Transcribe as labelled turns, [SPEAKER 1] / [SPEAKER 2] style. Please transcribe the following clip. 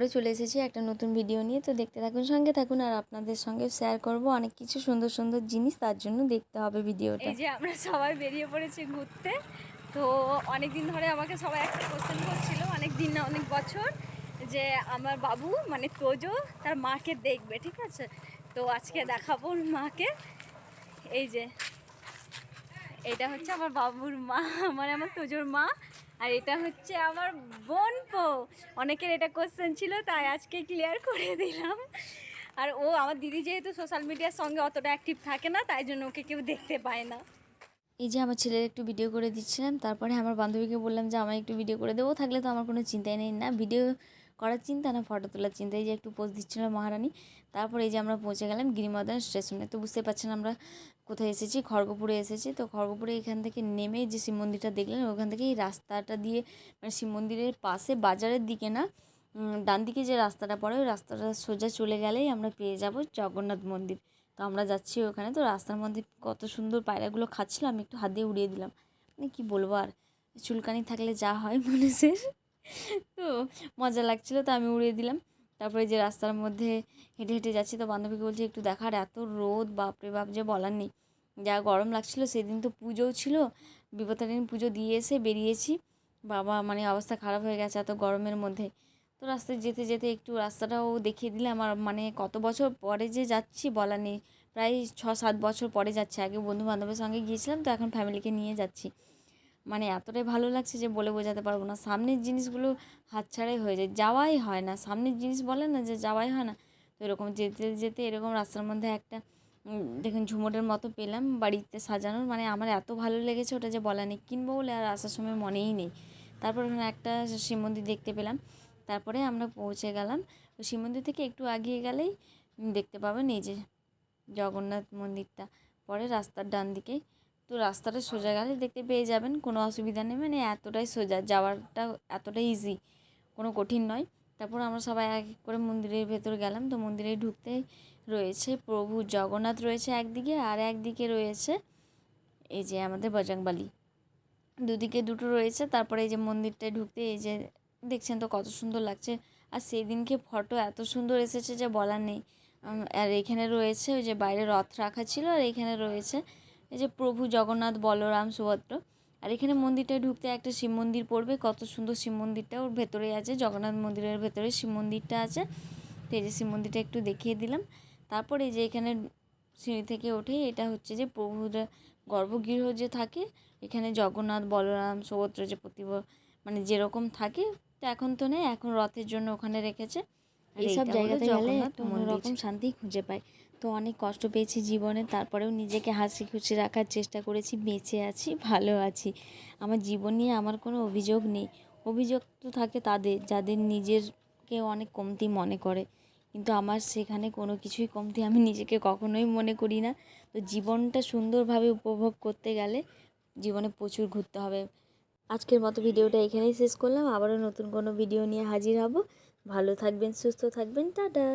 [SPEAKER 1] আবারও চলে এসেছি একটা নতুন ভিডিও নিয়ে। তো দেখতে থাকুন, সঙ্গে থাকুন আর আপনাদের সঙ্গে শেয়ার করব অনেক কিছু সুন্দর সুন্দর জিনিস। তার জন্য দেখতে হবে ভিডিওটা
[SPEAKER 2] এই যে আমরা সবাই বেরিয়ে পড়েছি ঘুরতে। তো অনেক দিন ধরে আমাকে সবাই একটা কোশ্চেন করছিল অনেক দিন না, অনেক বছর, যে আমার বাবু মানে তোজো, তার মাকে দেখবে, ঠিক আছে? তো আজকে দেখাবো মাকে। এই যে এটা হচ্ছে আমার বাবুর মা মানে আমার তোজোর মা, আর এটা হচ্ছে আমার বোন পো। অনেকের এটা কোশ্চেন ছিল, তাই আজকে ক্লিয়ার করে দিলাম। আর ও, আমার দিদি যেহেতু সোশ্যাল মিডিয়ার সঙ্গে অতটা অ্যাক্টিভ থাকে না, তাই জন্য ওকে কেউ দেখতে পায় না।
[SPEAKER 1] এই যে আমার ছেলের একটু ভিডিও করে দিচ্ছিলাম, তারপরে আমার বান্ধবীকে বললাম যে আমার একটু ভিডিও করে দেবো থাকলে তো আমার কোনো চিন্তাই নেই না। ভিডিও করার চিন্তা না, ফটো তোলার চিন্তা। এই যে একটু পোজ দিচ্ছিল মহারানী, তারপরে এই যে আমরা পৌঁছে গেলাম গিরিমদন স্টেশনে। তো বুঝতে পারছেন আমরা কোথায় এসেছি, খড়গপুরে এসেছি। তো খড়গপুরে এখান থেকে নেমে যে শিব মন্দিরটা দেখলেন, ওখান থেকে এই রাস্তাটা দিয়ে মানে শিব মন্দিরের পাশে, বাজারের দিকে না ডান দিকে যে রাস্তাটা পড়ে, ওই রাস্তাটা সোজা চলে গেলেই আমরা পেয়ে যাব জগন্নাথ মন্দির। তো আমরা যাচ্ছি ওখানে। তো রাস্তার মধ্যে কত সুন্দর পায়রাগুলো খাচ্ছিল, আমি একটু হাত দিয়ে উড়িয়ে দিলাম। মানে কী বলব আর, চুলকানি থাকলে যা হয় মানুষের। তো মজা লাগছিল, তো আমি উড়িয়ে দিলাম। তারপরে যে রাস্তার মধ্যে হেঁটে হেঁটে যাচ্ছি, তো বান্ধবীকে বলছি, একটু দেখার এত রোদ, বাপরে বাপ, যে বলার নেই। যা গরম লাগছিল, সেদিন তো পুজোও ছিল, বিপত্তারিণী পুজো দিয়ে এসে বেরিয়েছি। বাবা মানে অবস্থা খারাপ হয়ে গেছে এত গরমের মধ্যে। তো রাস্তায় যেতে যেতে একটু রাস্তাটাও দেখিয়ে দিলে আমার মানে কত বছর পরে যে যাচ্ছি বলার নেই। প্রায় ছ সাত বছর পরে যাচ্ছে, আগে বন্ধু বান্ধবের সঙ্গে গিয়েছিলাম, তো এখন ফ্যামিলিকে নিয়ে যাচ্ছি। মানে এতটাই ভালো লাগছে যে বলে বোঝাতে পারব না। সামনের জিনিসগুলো হাতছাড়াই হয়ে যায়। যাওয়াই হয় না। সামনের জিনিস বলে না যে যাওয়াই হয় না। তো এরকম যেতে যেতে এরকম রাস্তার মধ্যে একটা দেখুন ঝুমুরের মতো পেলাম বাড়িতে সাজানোর। মানে আমার এত ভালো লেগেছে ওটা যে বলা নেই। কিনবো বলে আর আসার সময় মনেই নেই। তারপর ওখানে একটা শিব মন্দির দেখতে পেলাম। তারপরে আমরা পৌঁছে গেলাম। শিব মন্দির থেকে একটু এগিয়ে গেলেই দেখতে পাবেন এই যে জগন্নাথ মন্দিরটা। পরে রাস্তার ডান দিকে তো রাস্তাটা সোজা গেলে দেখতে পেয়ে যাবেন, কোনো অসুবিধা নেই। মানে এতটাই সোজা, যাওয়াটা এতটাই ইজি কোনো কঠিন নয়। তারপর আমরা সবাই এক এক করে মন্দিরের ভেতর গেলাম, তো মন্দিরে ঢুকতে রয়েছে প্রভু জগন্নাথ রয়েছে একদিকে আর একদিকে রয়েছে এই যে আমাদের বজরংবলী। দুদিকে দুটো রয়েছে, তারপরে এই যে মন্দিরটায় ঢুকতে এই যে দেখছেন তো কত সুন্দর লাগছে। আর সেই দিনকে ফটো এত সুন্দর এসেছে যে বলার নেই। আর এখানে রয়েছে ওই যে বাইরে রথ রাখা ছিল আর এখানে রয়েছে এই যে প্রভু জগন্নাথ বলরাম সুভদ্র। আর এখানে মন্দিরটায় ঢুকতে একটা শিব মন্দির পড়বে। কত সুন্দর শিব মন্দিরটা ওর ভেতরে আছে জগন্নাথ মন্দিরের ভেতরে শিব মন্দিরটা আছে। তো এই যে শিব মন্দিরটা একটু দেখিয়ে দিলাম। তারপরে এই যে এখানে সিঁড়ি থেকে ওঠে এটা হচ্ছে যে প্রভুর গর্ভগৃহ যে থাকে এখানে জগন্নাথ বলরাম সুভদ্র যে প্রতি মানে যেরকম থাকে তো এখন তো নেই এখন রথের জন্য ওখানে রেখেছে।
[SPEAKER 3] এইসব জায়গাতে গেলে
[SPEAKER 1] মন্দির।
[SPEAKER 3] শান্তি খুঁজে পাই তো অনেক কষ্ট পেয়েছি জীবনে। তারপরেও নিজেকে হাসি খুশি রাখার চেষ্টা করেছি, বেঁচে আছি, ভালো আছি। আমার জীবন নিয়ে আমার কোনো অভিযোগ নেই। অভিযোগ তো থাকে তাদের, যাদের নিজেরকে অনেক কমতি মনে করে। কিন্তু আমার সেখানে কোনো কিছুই কমতি আমি নিজেকে কখনোই মনে করি না। তো জীবনটা সুন্দরভাবে উপভোগ করতে গেলে জীবনে প্রচুর ঘুরতে হবে। আজকের মতো ভিডিওটা এখানেই শেষ করলাম। আবারও নতুন কোনো ভিডিও নিয়ে হাজির হব। ভালো থাকবেন, সুস্থ থাকবেন। টাটা!